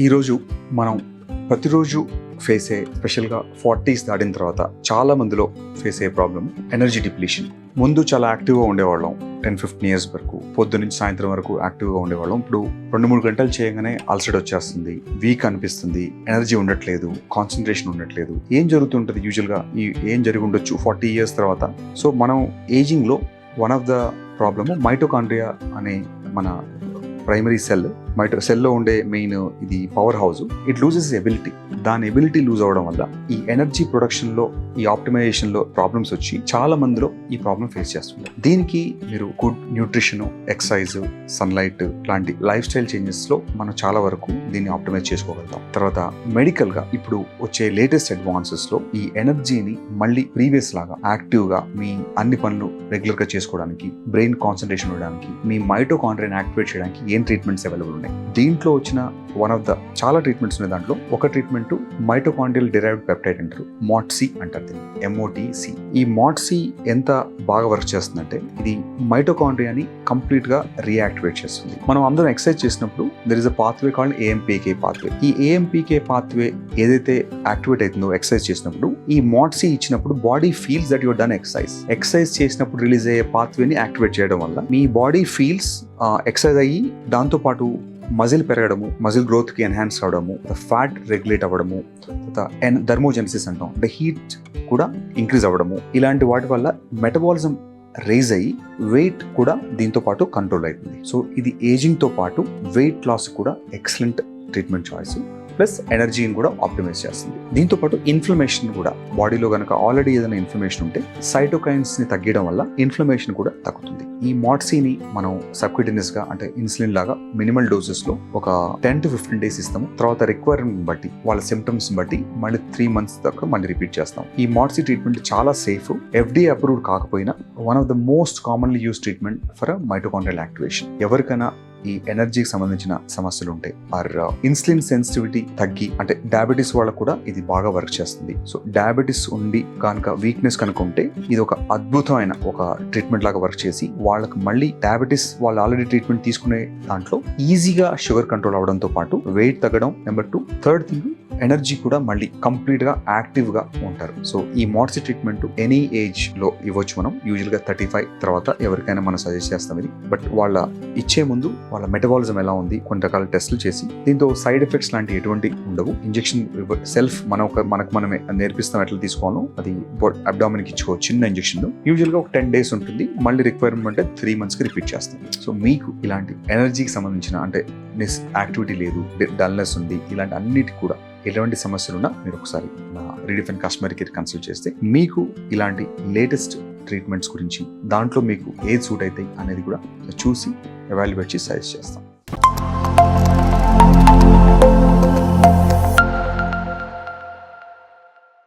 ఈరోజు మనం ప్రతిరోజు ఫేస్ అయ్యే స్పెషల్గా ఫార్టీస్ దాటిన తర్వాత చాలా మందిలో ఫేస్ అయ్యే ప్రాబ్లం ఎనర్జీ డిప్లీషన్ ముందు చాలా యాక్టివ్గా ఉండేవాళ్ళం. టెన్ ఫిఫ్టీన్ ఇయర్స్ వరకు పొద్దు నుంచి సాయంత్రం వరకు యాక్టివ్గా ఉండేవాళ్ళం. ఇప్పుడు రెండు మూడు గంటలు చేయగానే అలసట వచ్చేస్తుంది వీక్ అనిపిస్తుంది ఎనర్జీ ఉండట్లేదు కాన్సన్ట్రేషన్ ఉండట్లేదు. ఏం జరుగుతుంటుంది యూజువల్గా ఈ ఏం జరిగి ఉండొచ్చు ఫార్టీ ఇయర్స్ తర్వాత? సో మనం ఏజింగ్లో one of the problem mitochondria అనే మన ప్రైమరీ సెల్ మైటో సెల్లో ఉండే మెయిన్ ఇది power house it loses ability దాని ఎబిలిటీ లూజ్ అవడం వల్ల ఈ ఎనర్జీ ప్రొడక్షన్లో ఈ ఆప్టిమైజేషన్లో ప్రాబ్లమ్స్ వచ్చి చాలా మందిలో ఈ ప్రాబ్లం ఫేస్ చేస్తున్నారు దీనికి మీరు గుడ్ న్యూట్రిషన్ ఎక్సర్సైజ్ సన్లైట్ లాంటి లైఫ్ స్టైల్ చేంజెస్లో మనం చాలా వరకు దీన్ని ఆప్టిమైజ్ చేసుకోగలుగుతాం. తర్వాత మెడికల్గా ఇప్పుడు వచ్చే లేటెస్ట్ అడ్వాన్సెస్లో ఈ ఎనర్జీని మళ్ళీ ప్రీవియస్ లాగా యాక్టివ్గా మీ అన్ని పనులు రెగ్యులర్గా చేసుకోవడానికి బ్రెయిన్ కాన్సన్ట్రేషన్ ఉండడానికి మీ మైటోకాండ్రియన్ యాక్టివేట్ చేయడానికి ఏం ట్రీట్మెంట్స్ అవైలబుల్ ఉన్నాయి? దీంట్లో వచ్చిన వన్ ఆఫ్ ద చాలా ట్రీట్మెంట్స్ ఉన్నాయి దాంట్లో ఒక ట్రీట్మెంట్ మైటోకాండ్రియల్ డిరైవ్డ్ పెప్టైడ్ అంటారు. మాట్సి అంటారు దీన్ని. ఎంఓటిసి ఈ మాట్సి ఎంత బాగా వర్క్ చేస్తుందంటే ఇది మైటోకాండ్రియాని కంప్లీట్గా రీయాక్టివేట్ చేస్తుంది. మనం అందరం ఎక్సర్సైజ్ చేసినప్పుడు there is a pathway called AMPK pathway ఈ ఏఎంపీకే పాత్వే ఏదైతే యాక్టివేట్ అవుతుందో ఎక్సర్సైజ్ చేసినప్పుడు ఈ మాట్సి ఇచ్చినప్పుడు body feels that you're done exercise exercise చేసినప్పుడు రిలీజ్ అయ్యే పాత్వేని యాక్టివేట్ చేయడం వల్ల మీ బాడీ ఫీల్స్ ఎక్సర్సైజ్ అయ్యి దాంతో పాటు మజిల్ పెరగడము మజిల్ గ్రోత్కి ఎన్హాన్స్ అవడము ఫ్యాట్ రెగ్యులేట్ అవ్వడము ఎన్ ధర్మోజెనసిస్ అంటాం అంటే హీట్ కూడా ఇంక్రీజ్ అవ్వడము. ఇలాంటి వాటి వల్ల మెటబాలిజం రేజ్ అయ్యి వెయిట్ కూడా దీంతో పాటు కంట్రోల్ అవుతుంది. సో ఇది ఏజింగ్తో పాటు వెయిట్ లాస్ కూడా ఎక్సలెంట్ ట్రీట్మెంట్ చాయిస్ ప్లస్ ఎనర్జీని కూడా ఆప్టిమైజ్ చేస్తుంది. దీంతో పాటు ఇన్ఫ్లమేషన్ కూడా బాడీలో కనుక ఆల్రెడీ ఏదైనా ఇన్ఫ్లమేషన్ ఉంటే సైటోకైన్స్ని తగ్గడం వల్ల ఇన్ఫ్లమేషన్ కూడా తగ్గుతుంది. ఈ మాట్సీని మనం సబ్క్యూటినియస్గా అంటే ఇన్సులిన్ లాగా మినిమల్ డోసెస్లో ఒక టెన్ టు ఫిఫ్టీన్ డేస్ ఇస్తాము. తర్వాత రిక్వైర్మెంట్ బట్టి వాళ్ళ సిమ్టమ్స్ బట్టి మళ్ళీ త్రీ మంత్స్ దాకా మళ్ళీ రిపీట్ చేస్తాం. ఈ మాట్సీ ట్రీట్మెంట్ చాలా సేఫ్. ఎఫ్డీ అప్రూవ్డ్ కాకపోయినా one of the most commonly use treatment for mitochondrial activation. ఎవరికైనా ఈ ఎనర్జీకి సంబంధించిన సమస్యలు ఉంటాయి ఆర్ ఇన్సులిన్ సెన్సిటివిటీ తగ్గి అంటే డయాబెటీస్ వాళ్ళకు కూడా ఇది బాగా వర్క్ చేస్తుంది. సో డయాబెటీస్ ఉండి కనుక వీక్నెస్ కనుక ఉంటే ఇది ఒక అద్భుతమైన ఒక ట్రీట్మెంట్ లాగా వర్క్ చేసి వాళ్ళకి మళ్ళీ డయాబెటీస్ వాళ్ళు ఆల్రెడీ ట్రీట్మెంట్ తీసుకునే దాంట్లో ఈజీగా షుగర్ కంట్రోల్ అవడంతో పాటు వెయిట్ తగ్గడం. Number two third thing energy కూడా మళ్ళీ కంప్లీట్గా యాక్టివ్గా ఉంటారు. సో ఈ మార్చి ట్రీట్మెంట్ ఎనీ ఏజ్లో ఇవ్వచ్చు మనం. యూజువల్గా థర్టీ ఫైవ్ తర్వాత ఎవరికైనా మనం సజెస్ట్ చేస్తాం ఇది. బట్ వాళ్ళ ఇచ్చే ముందు వాళ్ళ మెటబాలిజం ఎలా ఉంది కొన్ని రకాల టెస్టులు చేసి దీంతో సైడ్ ఎఫెక్ట్స్ లాంటి ఎటువంటి ఉండవు. ఇంజెక్షన్ సెల్ఫ్ మన ఒక మనకు మనమే నేర్పిస్తాం ఎట్లా తీసుకోవాలో అది అబ్డామిన్కి ఇచ్చుకో చిన్న ఇంజెక్షన్ యూజువల్గా ఒక టెన్ డేస్ ఉంటుంది. మళ్ళీ రిక్వైర్మెంట్ అంటే త్రీ మంత్స్కి రిపీట్ చేస్తాం. సో మీకు ఇలాంటి ఎనర్జీకి సంబంధించిన అంటే మిస్ యాక్టివిటీ లేదు డల్నెస్ ఉంది ఇలాంటి అన్నిటి కూడా ఎటువంటి సమస్యలున్నా మీరు ఒకసారి నా రీడిఫైన్ కస్టమర్ కేర్ కన్సల్ట్ చేస్తే మీకు ఇలాంటి లేటెస్ట్ ట్రీట్మెంట్స్ గురించి దాంట్లో మీకు ఏది సూట్ అవుతాయి అనేది కూడా చూసి ఎవాల్యుయేట్ చేసి సజెస్ట్ చేస్తాం.